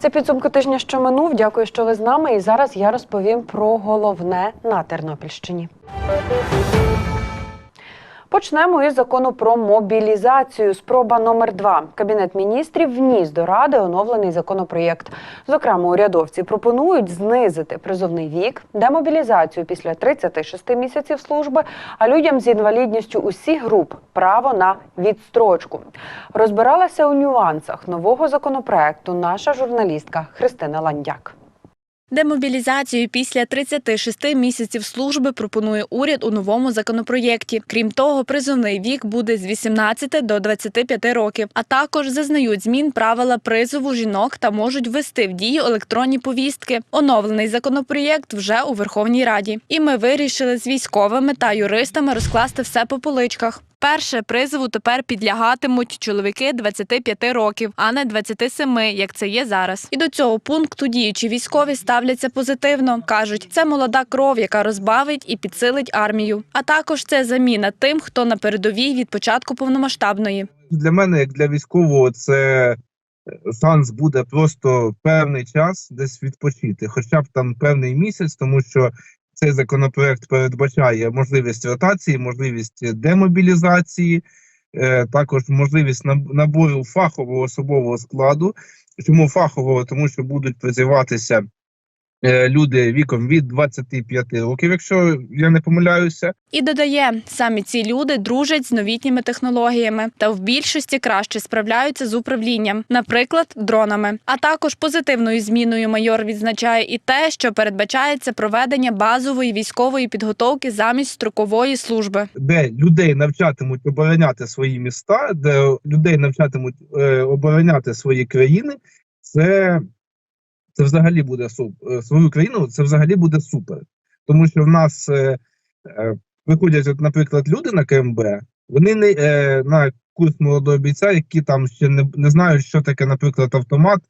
Це підсумки тижня, що минув. Дякую, що ви з нами. І зараз я розповім про головне на Тернопільщині. Почнемо із закону про мобілізацію. Спроба номер два. Кабінет міністрів вніс до ради оновлений законопроєкт. Зокрема, урядовці пропонують знизити призовний вік, демобілізацію після 36 місяців служби, а людям з інвалідністю усіх груп право на відстрочку. Розбиралася у нюансах нового законопроекту наша журналістка Христина Ландяк. Демобілізацію після 36 місяців служби пропонує уряд у новому законопроєкті. Крім того, призовний вік буде з 18 до 25 років. А також зазнають змін правила призову жінок та можуть ввести в дію електронні повістки. Оновлений законопроєкт вже у Верховній Раді. І ми вирішили з військовими та юристами розкласти все по поличках. Перше призову тепер підлягатимуть чоловіки 25 років, а не 27, як це є зараз. І до цього пункту діючі військові ставляться позитивно. кажуть, це молода кров, яка розбавить і підсилить армію. А також це заміна тим, хто на передовій від початку повномасштабної. для мене, як для військового, це е, шанс буде просто певний час десь відпочити, хоча б там певний місяць, тому що цей законопроект передбачає можливість ротації, можливість демобілізації, е, також можливість наб- набору фахового особового складу. Чому фахового? Тому що будуть призиватися люди віком від 25 років, якщо я не помиляюся. І додає, самі ці люди дружать з новітніми технологіями та в більшості краще справляються з управлінням, наприклад, дронами. А також позитивною зміною майор відзначає і те, що передбачається проведення базової військової підготовки замість строкової служби. де людей навчатимуть обороняти свої міста, де людей навчатимуть е, обороняти свої країни, це, це взагалі буде суп Свою країну це взагалі буде супер. Тому що в нас е, е, виходять, от, наприклад, люди на КМБ, вони не е, на курс молодого бійця, які там ще не, не знають, що таке, наприклад, автомат,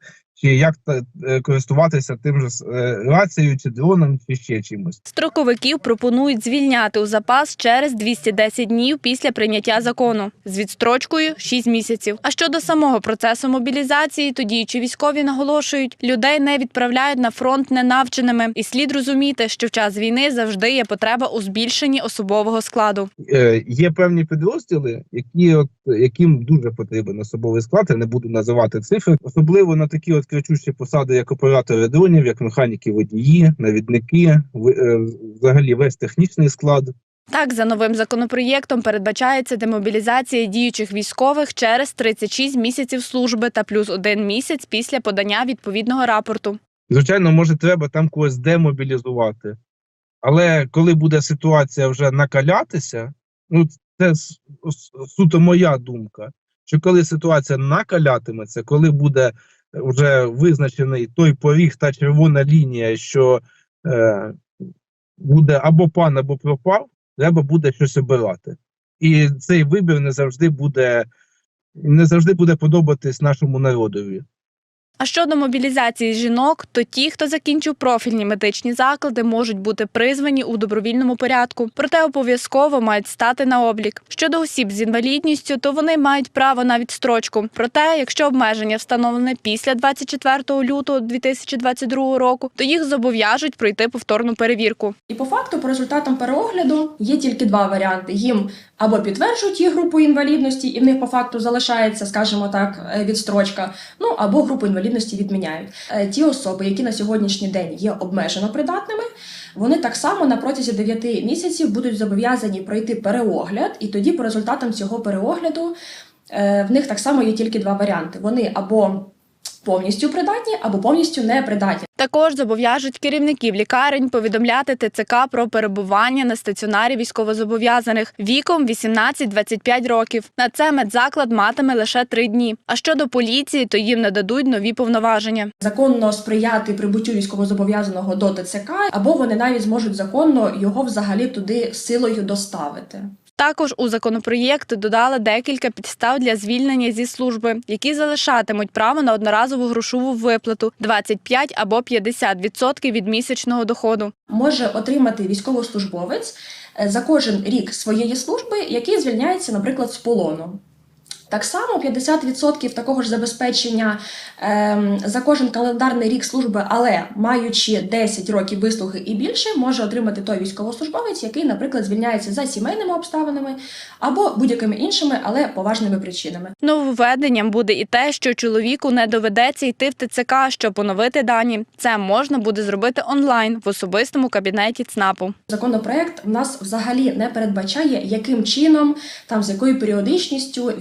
чи як е, користуватися тим же е, рацією, чи дроном, чи ще чимось. Строковиків пропонують звільняти у запас через 210 днів після прийняття закону з відстрочкою 6 місяців. А щодо самого процесу мобілізації, то діючі військові наголошують, людей не відправляють на фронт ненавченими, і слід розуміти, що в час війни завжди є потреба у збільшенні особового складу. е, є певні підрозділи, які от яким дуже потрібен особовий склад. Я не буду називати цифри, особливо на такі от кричущі посади, як оператори дронів, як механіки водії, навідники, е, взагалі весь технічний склад. Так, за новим законопроєктом передбачається демобілізація діючих військових через 36 місяців служби та плюс один місяць після подання відповідного рапорту. Звичайно, може, треба там когось демобілізувати. Але коли буде ситуація вже накалятися, ну це суто моя думка. Що коли ситуація накалятиметься, коли буде вже визначений той поріг та червона лінія, що е, буде або пан, або пропав, треба буде щось обирати. І цей вибір не завжди буде, не завжди буде подобатись нашому народові. А щодо мобілізації жінок, то ті, хто закінчив профільні медичні заклади, можуть бути призвані у добровільному порядку, проте обов'язково мають стати на облік. Щодо осіб з інвалідністю, то вони мають право на відстрочку. Проте, якщо обмеження встановлене після 24 лютого 2022 року, то їх зобов'яжуть пройти повторну перевірку. І по факту, по результатам переогляду, є тільки два варіанти: їм або підтверджують їх групу інвалідності, і в них по факту залишається, скажімо так, е, відстрочка. Ну або групу інвалідності відміняють. Е, Ті особи, які на сьогоднішній день є обмежено придатними, вони так само на протязі 9 місяців будуть зобов'язані пройти переогляд, і тоді, по результатам цього переогляду, е, в них так само є тільки два варіанти: вони або повністю придатні, або повністю непридатні. Також зобов'яжуть керівників лікарень повідомляти ТЦК про перебування на стаціонарі військовозобов'язаних віком 18-25 років. На це медзаклад матиме лише три дні. А щодо поліції, то їм нададуть нові повноваження. законно сприяти прибуттю військовозобов'язаного до ТЦК, або вони навіть зможуть законно його взагалі туди силою доставити. Також у законопроєкт додали декілька підстав для звільнення зі служби, які залишатимуть право на одноразову грошову виплату 25 або 50% від місячного доходу. може отримати військовослужбовець е, за кожен рік своєї служби, який звільняється, наприклад, з полону. Так само 50% такого ж забезпечення ем, за кожен календарний рік служби, але маючи 10 років вислуги і більше, може отримати той військовослужбовець, який, наприклад, звільняється за сімейними обставинами або будь-якими іншими, але поважними причинами. Нововведенням буде і те, що чоловіку не доведеться йти в ТЦК, щоб поновити дані. Це можна буде зробити онлайн в особистому кабінеті ЦНАПу. Законопроект в нас взагалі не передбачає, яким чином, там з якою періодичністю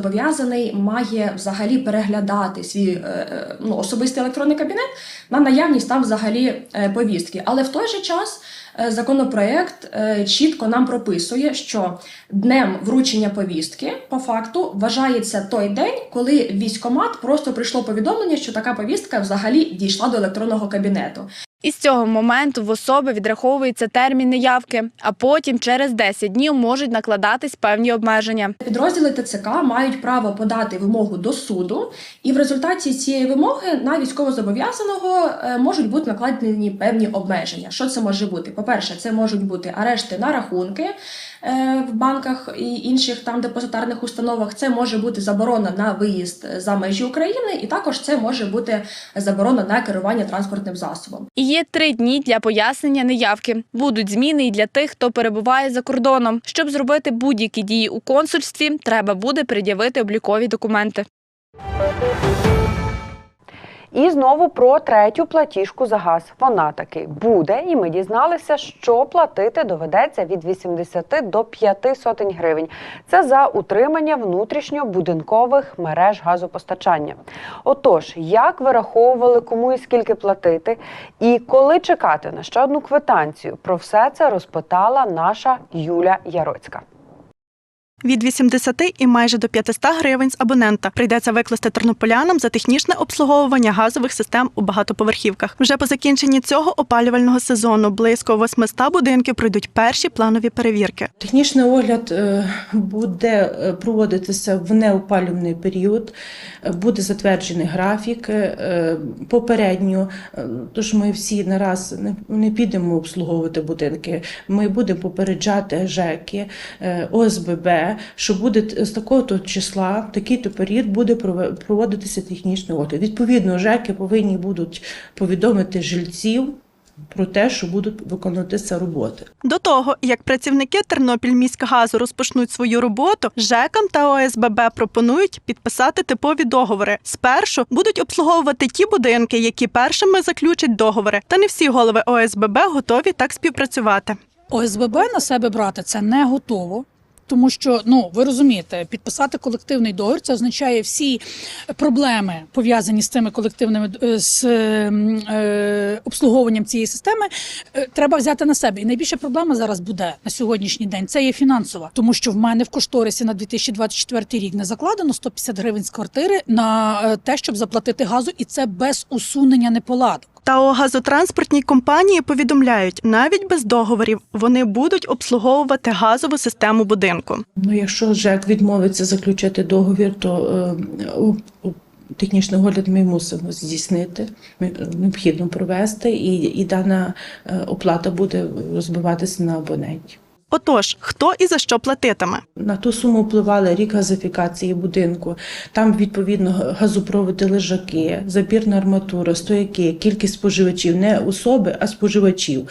військовозобов'язаний має взагалі переглядати свій е, е, ну, особистий електронний кабінет на наявність там взагалі е, повістки. Але в той же час законопроект чітко нам прописує, що днем вручення повістки по факту вважається той день, коли військкомат просто прийшло повідомлення, що така повістка взагалі дійшла до електронного кабінету. І з цього моменту в особи відраховується термін неявки, а потім через 10 днів можуть накладатись певні обмеження. Підрозділи ТЦК мають право подати вимогу до суду, і в результаті цієї вимоги на військовозобов'язаного е, можуть бути накладені певні обмеження. Що це може бути? По-перше, це можуть бути арешти на рахунки в банках і інших там депозитарних установах. Це може бути заборона на виїзд за межі України, і також це може бути заборона на керування транспортним засобом. І є три дні для пояснення неявки. Будуть зміни і для тих, хто перебуває за кордоном. Щоб зробити будь-які дії у консульстві, треба буде пред'явити облікові документи. І знову про третю платіжку за газ. Вона таки буде, і ми дізналися, що платити доведеться від 80 до 5 сотень гривень. Це за утримання внутрішньобудинкових мереж газопостачання. Отож, як вираховували, кому і скільки платити, і коли чекати на ще одну квитанцію, про все це розпитала наша Юля Яроцька. Від 80 і майже до 500 гривень з абонента прийдеться викласти тернополянам за технічне обслуговування газових систем у багатоповерхівках. Вже по закінченні цього опалювального сезону близько 800 будинків пройдуть перші планові перевірки. Технічний огляд е, буде е, проводитися в неопалювальний період, е, буде затверджений графік попередньо. Тож ми всі нараз не, підемо обслуговувати будинки. Ми будемо попереджати ЖЕКи, е, Що буде з такого-то числа, в такий-то період буде прове- проводитися технічний огляд. Відповідно, ЖЕКи повинні будуть повідомити жильців про те, що будуть виконуватися роботи. До того, як працівники Тернопільміськгазу розпочнуть свою роботу, ЖЕКам та ОСББ пропонують підписати типові договори. Спершу будуть обслуговувати ті будинки, які першими заключать договори. Та не всі голови ОСББ готові так співпрацювати. ОСББ на себе брати це не готово. Тому що ну ви розумієте, підписати колективний договір це означає всі проблеми пов'язані з цими колективними е, з ем, е, обслуговуванням цієї системи. е, Треба взяти на себе. І найбільша проблема зараз буде на сьогоднішній день. Це є фінансова, тому що в мене в кошторисі на 2024 рік не закладено 150 гривень з квартири на е, те, щоб заплатити газу, і це без усунення неполадок. Та у газотранспортній компанії повідомляють, навіть без договорів вони будуть обслуговувати газову систему будинку. Ну, якщо ЖЕК відмовиться заключити договір, то е, у- технічний огляд ми мусимо здійснити, ми- необхідно провести, і, і дана е, оплата буде розбиватися на абоненті. Отож, хто і за що платитиме? На ту суму впливали рік газифікації будинку. Там відповідно газопроводи лежаки, забірна арматура, стояки, кількість споживачів, не особи, а споживачів.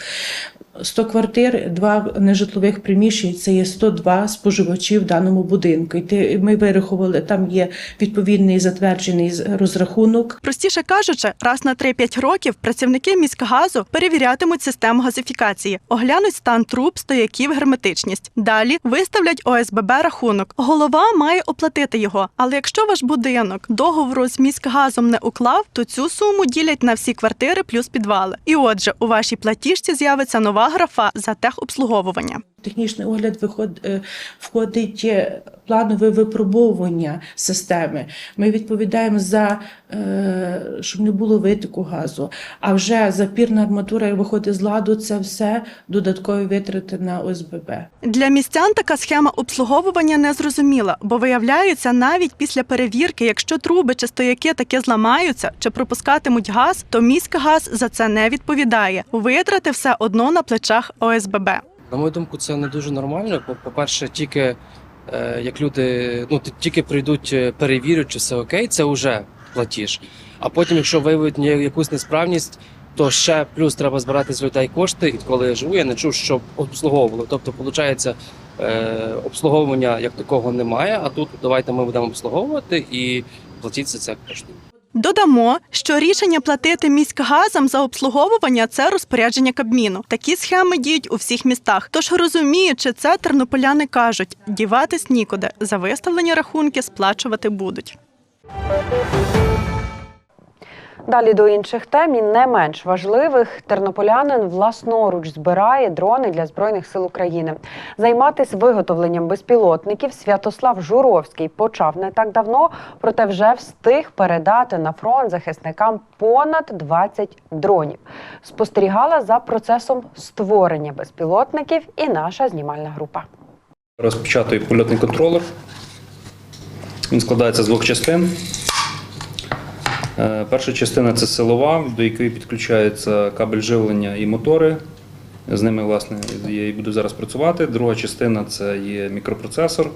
100 квартир, два нежитлових приміщень це є 102 споживачі в даному будинку. І ми вирахували, там є відповідний затверджений розрахунок. Простіше кажучи, раз на 3-5 років працівники міськгазу перевірятимуть систему газифікації, оглянуть стан труб, стояків, герметичність. Далі виставлять ОСББ рахунок. Голова має оплатити його. Але якщо ваш будинок договору з міськгазом не уклав, то цю суму ділять на всі квартири плюс підвали. І отже, у вашій платіжці з'явиться нова графа за техобслуговування. Технічний огляд виход, е, входить е, планове випробовування системи. Ми відповідаємо за е, щоб не було витоку газу. А вже запірна арматура, як виходить з ладу, це все додаткові витрати на ОСББ. Для містян така схема обслуговування не зрозуміла, бо виявляється, навіть після перевірки, якщо труби чи стояки таки зламаються чи пропускатимуть газ, то міськгаз за це не відповідає. Витрати все одно на плечах ОСББ. На мою думку, це не дуже нормально. По- По-перше, тільки е, як люди ну, ті- тільки прийдуть, е, перевірять, чи все окей, це вже платіж. А потім, якщо виявить якусь несправність, то ще плюс треба збирати з людей кошти. І коли я живу, я не чув, що обслуговували. Тобто, виходить, е, обслуговування як такого немає. А тут давайте ми будемо обслуговувати і платіть за це кошти. Додамо, що рішення платити міськгазам за обслуговування це розпорядження Кабміну. Такі схеми діють у всіх містах. Тож розуміючи це, тернополяни кажуть, діватись нікуди. За виставлені рахунки сплачувати будуть. Далі до інших тем і не менш важливих. Тернополянин власноруч збирає дрони для збройних сил України. Займатися виготовленням безпілотників Святослав Журовський почав не так давно, проте вже встиг передати на фронт захисникам понад 20 дронів. Спостерігала за процесом створення безпілотників і наша знімальна група. Розпечатую польотний контролер. Він складається з двох частин. Е, Перша частина це силова, до якої підключається кабель живлення і мотори. З ними, власне, я і буду зараз працювати. Друга частина це є мікропроцесор,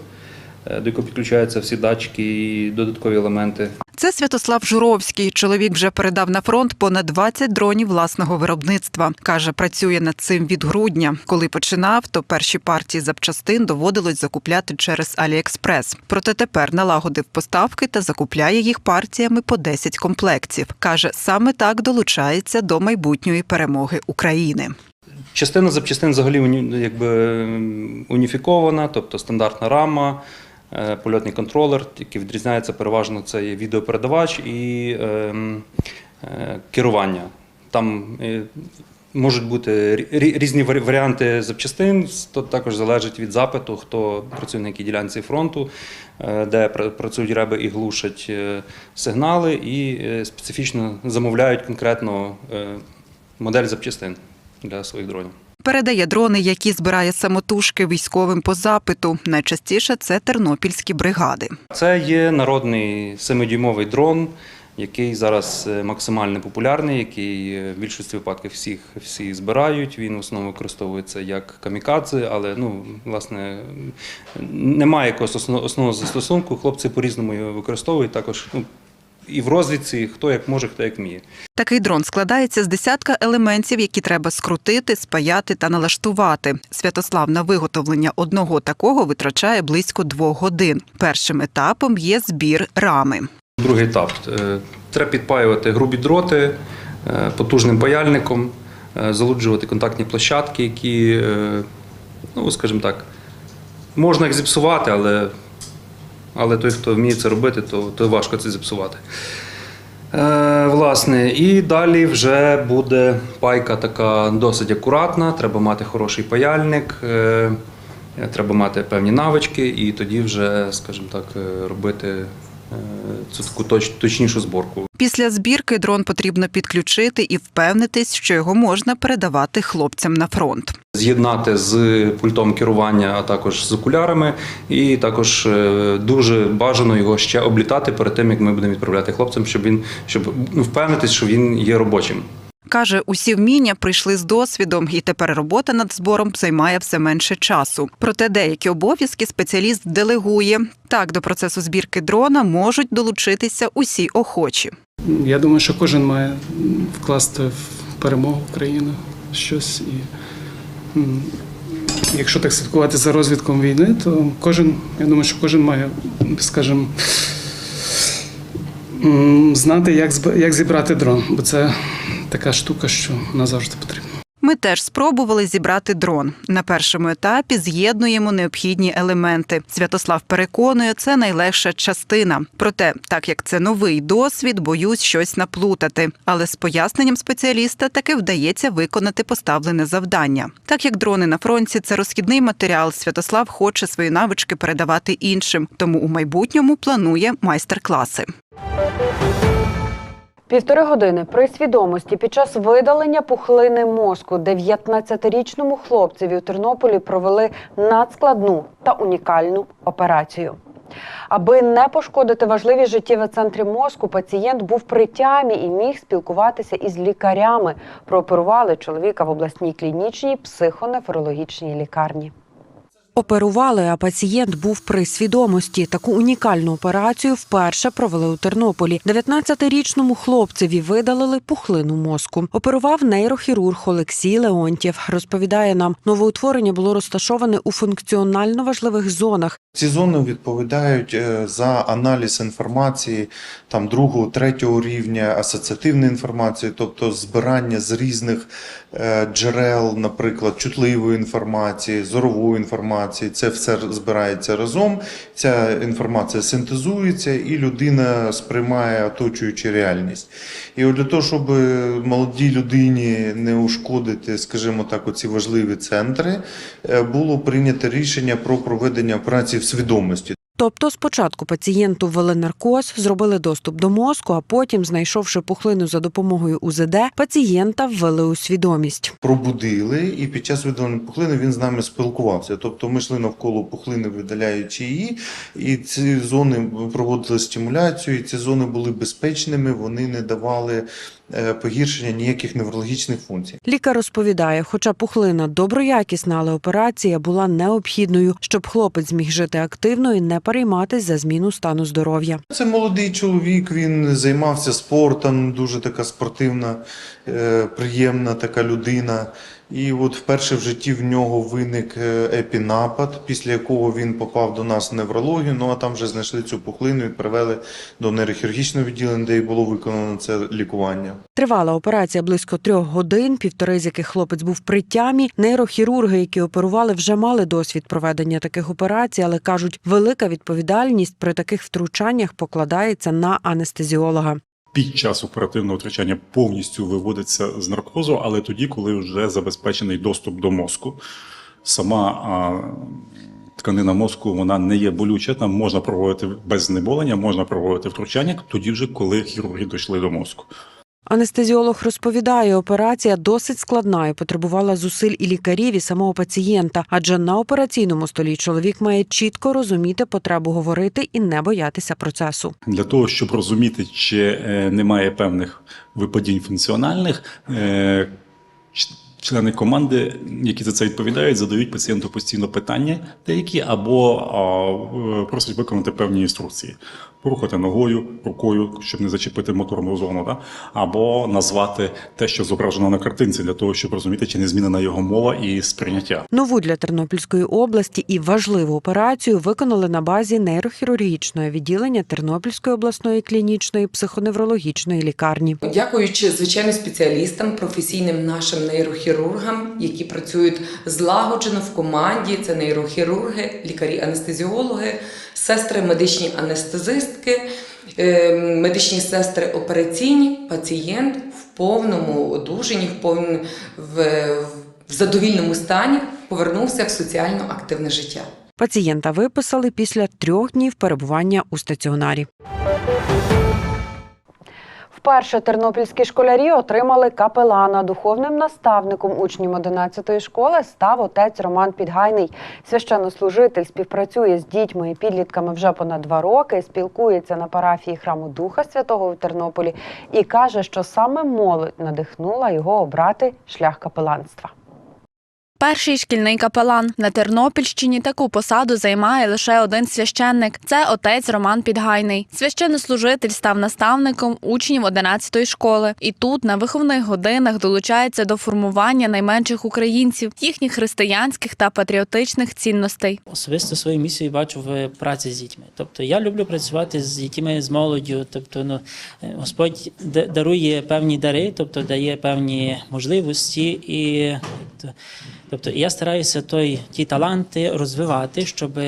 е, до якого підключаються всі датчики і додаткові елементи. Це Святослав Журовський. Чоловік вже передав на фронт понад 20 дронів власного виробництва. Каже, працює над цим від грудня. Коли починав, то перші партії запчастин доводилось закупляти через Аліекспрес. Проте тепер налагодив поставки та закупляє їх партіями по 10 комплектів. Каже, саме так долучається до майбутньої перемоги України. Частина запчастин взагалі якби, уніфікована, тобто стандартна рама, польотний контролер, який відрізняється переважно це є відеопередавач і ем, е, керування. Там е, можуть бути різні варі- варіанти запчастин, то також залежить від запиту, хто працює на якій ділянці фронту, е, де працюють реби і глушать е, сигнали, і е, специфічно замовляють конкретно е, модель запчастин для своїх дронів. Передає дрони, які збирає самотужки військовим по запиту. Найчастіше це тернопільські бригади. Це є народний семидюймовий дрон, який зараз е, максимально популярний, який е, в більшості випадків всіх всі збирають. Він в основному використовується як камікадзе, але ну власне немає якогось основного застосунку. Хлопці по-різному його використовують. Також ну, і в розвідці хто як може, хто як вміє. Такий дрон складається з десятка елементів, які треба скрутити, спаяти та налаштувати. Святослав на виготовлення одного такого витрачає близько двох годин. Першим етапом є збір рами. Другий етап. Е, Треба підпаювати грубі дроти е, потужним паяльником, е, залуджувати контактні площадки, які, ну, скажімо так, можна їх зіпсувати, але, але той, хто вміє це робити, то, то важко це зіпсувати. Е, Власне, і далі вже буде пайка така досить акуратна, треба мати хороший паяльник, е, треба мати певні навички, і тоді вже, скажімо так, е, робити цю таку точ, точнішу зборку. Після збірки дрон потрібно підключити і впевнитись, що його можна передавати хлопцям на фронт. З'єднати з пультом керування, а також з окулярами, і також е, дуже бажано його ще облітати перед тим, як ми будемо відправляти хлопцям, щоб він щоб ну, впевнитись, що він є робочим. Каже, усі вміння прийшли з досвідом, і тепер робота над збором займає все менше часу. Проте деякі обов'язки спеціаліст делегує. Так, до процесу збірки дрона можуть долучитися усі охочі. Я думаю, що кожен має вкласти в перемогу України щось. І якщо так слідкувати за розвитком війни, то кожен, я думаю, що кожен має, скажімо, знати, як, як зібрати дрон, бо це така штука, що назавжди потрібна. Ми теж спробували зібрати дрон. На першому етапі з'єднуємо необхідні елементи. Святослав переконує, це найлегша частина. Проте, так як це новий досвід, боюсь щось наплутати. Але з поясненням спеціаліста таки вдається виконати поставлене завдання. Так як дрони на фронті це розхідний матеріал, Святослав хоче свої навички передавати іншим, тому у майбутньому планує майстер-класи. Півтори години при свідомості під час видалення пухлини мозку 19-річному хлопцеві у Тернополі провели надскладну та унікальну операцію. Аби не пошкодити важливі життєві центри мозку, пацієнт був при тямі і міг спілкуватися із лікарями. Прооперували чоловіка в обласній клінічній психонефрологічній лікарні. Оперували, а пацієнт був при свідомості. Таку унікальну операцію вперше провели у Тернополі. 19-річному хлопцеві видалили пухлину мозку. Оперував нейрохірург Олексій Леонтєв. Розповідає нам, новоутворення було розташоване у функціонально важливих зонах. Ці зони відповідають е, за аналіз інформації там другого, третього рівня, асоціативної інформації, тобто збирання з різних е, джерел, наприклад, чутливої інформації, зорової інформації. Це все збирається разом. Ця інформація синтезується, і людина сприймає оточуючу реальність. І от для того, щоб молодій людині не ушкодити, скажімо так, оці важливі центри, е, було прийнято рішення про проведення операції в свідомості. Тобто спочатку пацієнту ввели наркоз, зробили доступ до мозку, а потім, знайшовши пухлину за допомогою УЗД, пацієнта ввели у свідомість. Пробудили, і під час видалення пухлини він з нами спілкувався. Тобто ми йшли навколо пухлини, видаляючи її, і ці зони проводили стимуляцію. і Ці зони були безпечними, вони не давали е, погіршення ніяких неврологічних функцій. Лікар розповідає, хоча пухлина доброякісна, але операція була необхідною, щоб хлопець зміг жити активно і не перейматись за зміну стану здоров'я. Це молодий чоловік, він займався спортом, дуже така спортивна, е, приємна така людина. І от вперше в житті в нього виник е, епінапад, після якого він попав до нас в неврологію. Ну а там вже знайшли цю пухлину і привели до нейрохірургічного відділення, де і було виконано це лікування. Тривала операція близько трьох годин, півтори з яких хлопець був при тямі. Нейрохірурги, які оперували, вже мали досвід проведення таких операцій, але кажуть, велика відповідальність при таких втручаннях покладається на анестезіолога. Під час оперативного втручання повністю виводиться з наркозу, але тоді, коли вже забезпечений доступ до мозку. Сама а, тканина мозку вона не є болюча, там можна проводити без знеболення, можна проводити втручання, тоді вже коли хірурги дійшли до мозку. Анестезіолог розповідає, операція досить складна і потребувала зусиль і лікарів, і самого пацієнта, адже на операційному столі чоловік має чітко розуміти потребу говорити і не боятися процесу. Для того, щоб розуміти, чи е, немає певних випадінь функціональних, е, члени команди, які за це відповідають, задають пацієнту постійно питання, деякі або а, просять виконати певні інструкції. Порухати ногою, рукою, щоб не зачепити моторну зону, да? або назвати те, що зображено на картинці, для того, щоб розуміти, чи не змінена його мова і сприйняття. Нову для Тернопільської області і важливу операцію виконали на базі нейрохірургічного відділення Тернопільської обласної клінічної психоневрологічної лікарні. Дякуючи звичайно спеціалістам, професійним нашим нейрохірургам, які працюють злагоджено в команді. Це нейрохірурги, лікарі-анестезіологи, сестри, медичні анестезистки, е, медичні сестри операційні, пацієнт в повному одужанні, в повному в, в задовільному стані повернувся в соціально активне життя. Пацієнта виписали після трьох днів перебування у стаціонарі. Вперше тернопільські школярі отримали капелана. Духовним наставником учнів 11-ї школи став отець Роман Підгайний. Священнослужитель співпрацює з дітьми і підлітками вже понад два роки, спілкується на парафії храму Духа Святого в Тернополі і каже, що саме молодь надихнула його обрати шлях капеланства. Перший шкільний капелан на Тернопільщині таку посаду займає лише один священник. Це отець Роман Підгайний. Священнослужитель став наставником учнів 11-ї школи, і тут на виховних годинах долучається до формування найменших українців, їхніх християнських та патріотичних цінностей. Особисто свою місію бачу в праці з дітьми. Тобто я люблю працювати з дітьми, з молоддю. Тобто, ну е, Господь да- дарує певні дари, тобто дає певні можливості, і тобто я стараюся той ті таланти розвивати, щоб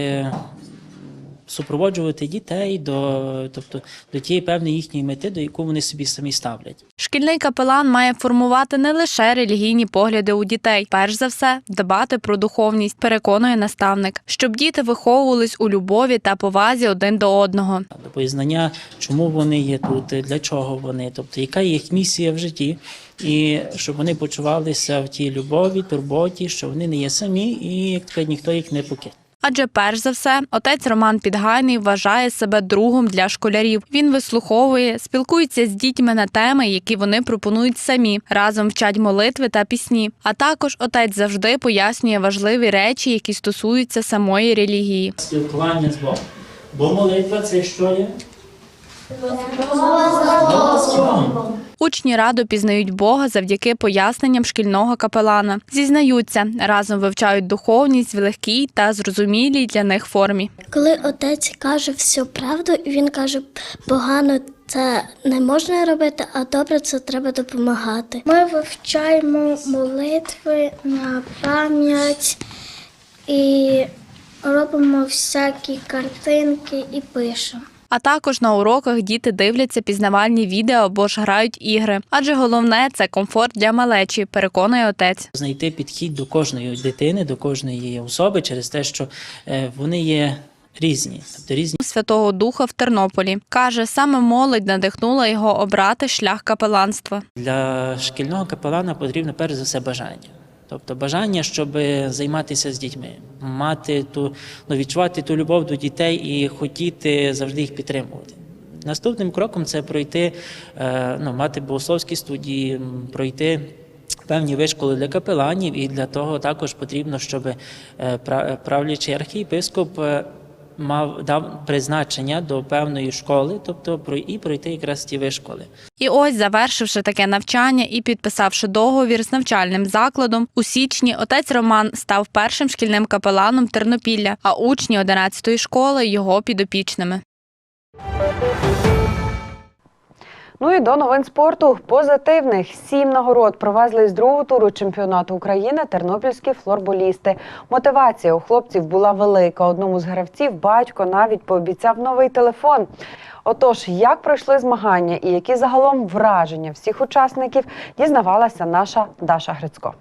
супроводжувати дітей до, тобто, до тієї певної їхньої мети, до яку вони собі самі ставлять. Шкільний капелан має формувати не лише релігійні погляди у дітей, перш за все, дбати про духовність, переконує наставник, щоб діти виховувались у любові та повазі один до одного. до познання, чому вони є тут, для чого вони, тобто яка їх місія в житті, і щоб вони почувалися в тій любові, турботі, що вони не є самі, і як ніхто їх не покине. Адже перш за все, отець Роман Підгайний вважає себе другом для школярів. Він вислуховує, спілкується з дітьми на теми, які вони пропонують самі. Разом вчать молитви та пісні. А також отець завжди пояснює важливі речі, які стосуються самої релігії. Спілкування з Богом. Бо молитва це що є? Учні радо пізнають Бога завдяки поясненням шкільного капелана. Зізнаються, разом вивчають духовність в легкій та зрозумілій для них формі. Коли отець каже всю правду, і він каже, погано це не можна робити, а добре це треба допомагати. Ми вивчаємо молитви на пам'ять і робимо всякі картинки і пишемо. А також на уроках діти дивляться пізнавальні відео або ж грають ігри. Адже головне це комфорт для малечі, переконує отець. Знайти підхід до кожної дитини, до кожної особи через те, що е, вони є різні, тобто різні. Святого Духа в Тернополі каже, саме молодь надихнула його обрати шлях капеланства. Для шкільного капелана потрібно перш за все бажання. Тобто бажання, щоб займатися з дітьми, мати ту, ну, відчувати ту любов до дітей і хотіти завжди їх підтримувати. Наступним кроком це пройти, е, ну, мати богословські студії, пройти певні вишколи для капеланів, і для того також потрібно, щоб е, правлячий архієпископ е, мав дав призначення до певної школи, тобто про- і пройти якраз ті вишколи. І ось, завершивши таке навчання і підписавши договір з навчальним закладом, у січні отець Роман став першим шкільним капеланом Тернопілля, а учні 11-ї школи його підопічними. Ну і до новин спорту позитивних сім нагород привезли з другого туру чемпіонату України тернопільські флорболісти. Мотивація у хлопців була велика. Одному з гравців батько навіть пообіцяв новий телефон. Отож, як пройшли змагання і які загалом враження всіх учасників, дізнавалася наша Даша Грицько.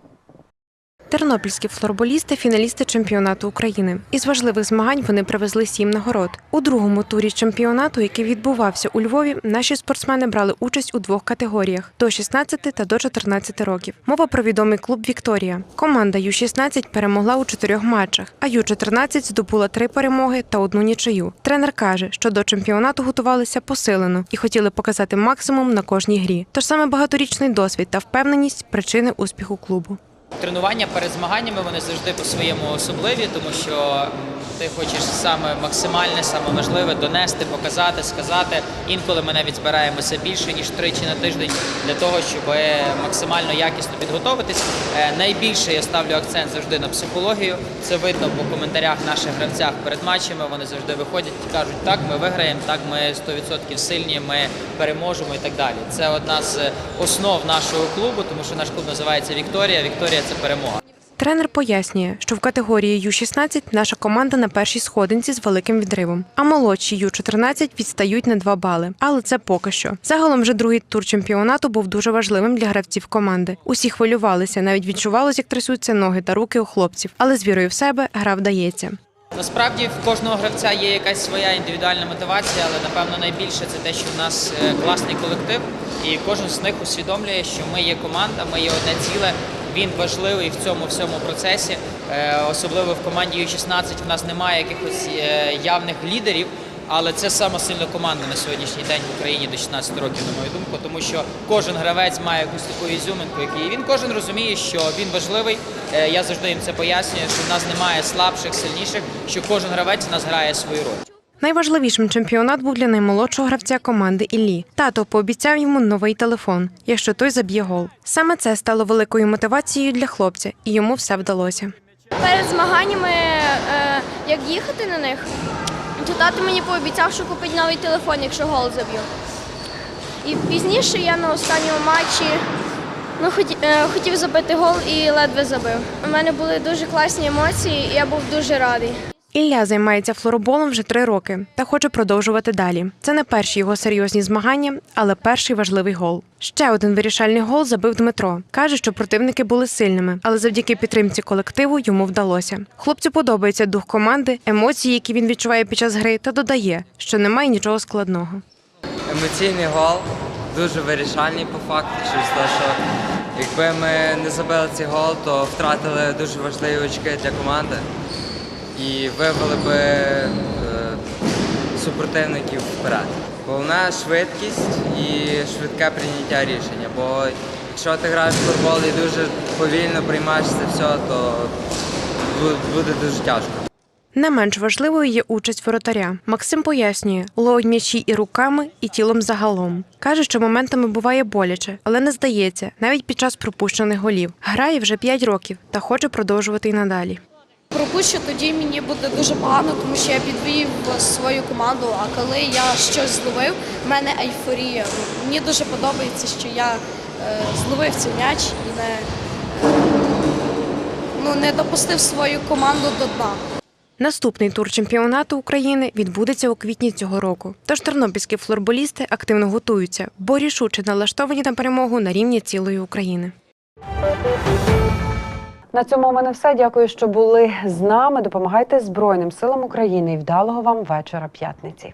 Тернопільські флорболісти фіналісти чемпіонату України. Із важливих змагань вони привезли сім нагород. У другому турі чемпіонату, який відбувався у Львові, наші спортсмени брали участь у двох категоріях до 16 та до 14 років. Мова про відомий клуб Вікторія. Команда Ю-16 перемогла у чотирьох матчах, а Ю-14 здобула три перемоги та одну нічию. Тренер каже, що до чемпіонату готувалися посилено і хотіли показати максимум на кожній грі. Тож саме багаторічний досвід та впевненість причини успіху клубу. Тренування перед змаганнями вони завжди по-своєму особливі, тому що ти хочеш саме максимальне, саме важливе донести, показати, сказати. Інколи ми навіть збираємося більше ніж тричі на тиждень для того, щоб максимально якісно підготуватись. Е, Найбільше я ставлю акцент завжди на психологію. Це видно по коментарях наших гравцях перед матчами. Вони завжди виходять і кажуть, так, ми виграємо, так, ми 100% сильні, ми переможемо і так далі. Це одна з основ нашого клубу, тому що наш клуб називається Вікторія. Вікторія це перемога. Тренер пояснює, що в категорії Ю-16 наша команда на першій сходинці з великим відривом, а молодші Ю-14 відстають на 2 бали. Але це поки що. Загалом вже другий тур чемпіонату був дуже важливим для гравців команди. Усі хвилювалися, навіть відчувалось, як трясуться ноги та руки у хлопців. Але з вірою в себе гра вдається. Насправді в кожного гравця є якась своя індивідуальна мотивація, але напевно найбільше це те, що в нас е, класний колектив, і кожен з них усвідомлює, що ми є команда, ми є одне ціле. Він важливий в цьому всьому процесі. Е, Особливо в команді Ю-16 в нас немає якихось е, явних лідерів. Але це саме сильна команда на сьогоднішній день в Україні до 16 років, на мою думку, тому що кожен гравець має якусь таку ізюминку, який він кожен розуміє, що він важливий, Е, Я завжди їм це пояснюю, що в нас немає слабших, сильніших, що кожен гравець у нас грає свою роль. Найважливішим чемпіонат був для наймолодшого гравця команди Іллі. Тато пообіцяв йому новий телефон, якщо той заб'є гол. Саме це стало великою мотивацією для хлопця, і йому все вдалося. Перед змаганнями, е, як їхати на них, то тато мені пообіцяв, що купить новий телефон, якщо гол заб'ю. І пізніше я на останньому матчі ну, е, хотів забити гол і ледве забив. У мене були дуже класні емоції, і я був дуже радий. Ілля займається флороболом вже три роки та хоче продовжувати далі. Це не перші його серйозні змагання, але перший важливий гол. Ще один вирішальний гол забив Дмитро. каже, що противники були сильними, але завдяки підтримці колективу йому вдалося. Хлопцю подобається дух команди, емоції, які він відчуває під час гри, та додає, що немає нічого складного. Емоційний гол, дуже вирішальний по факту, через те, що якби ми не забили цей гол, то втратили дуже важливі очки для команди і вивели би е, супротивників вперед. Головне швидкість і швидке прийняття рішення. Бо якщо ти граєш в футбол і дуже повільно приймаєш це все, то буде дуже тяжко. Не менш важливою є участь воротаря. Максим пояснює, ловить м'ячі і руками, і тілом загалом. Каже, що моментами буває боляче, але не здається, навіть під час пропущених голів. Грає вже 5 років та хоче продовжувати й надалі. Пропущу, тоді мені буде дуже погано, тому що я підвів свою команду. А коли я щось зловив, в мене ейфорія. Мені дуже подобається, що я е, зловив цей м'яч і не, ну, не допустив свою команду до дна. Наступний тур чемпіонату України відбудеться у квітні цього року. Тож тернопільські флорболісти активно готуються, бо рішуче налаштовані на перемогу на рівні цілої України. На цьому у мене все. Дякую, що були з нами. Допомагайте Збройним силам України і вдалого вам вечора п'ятниці.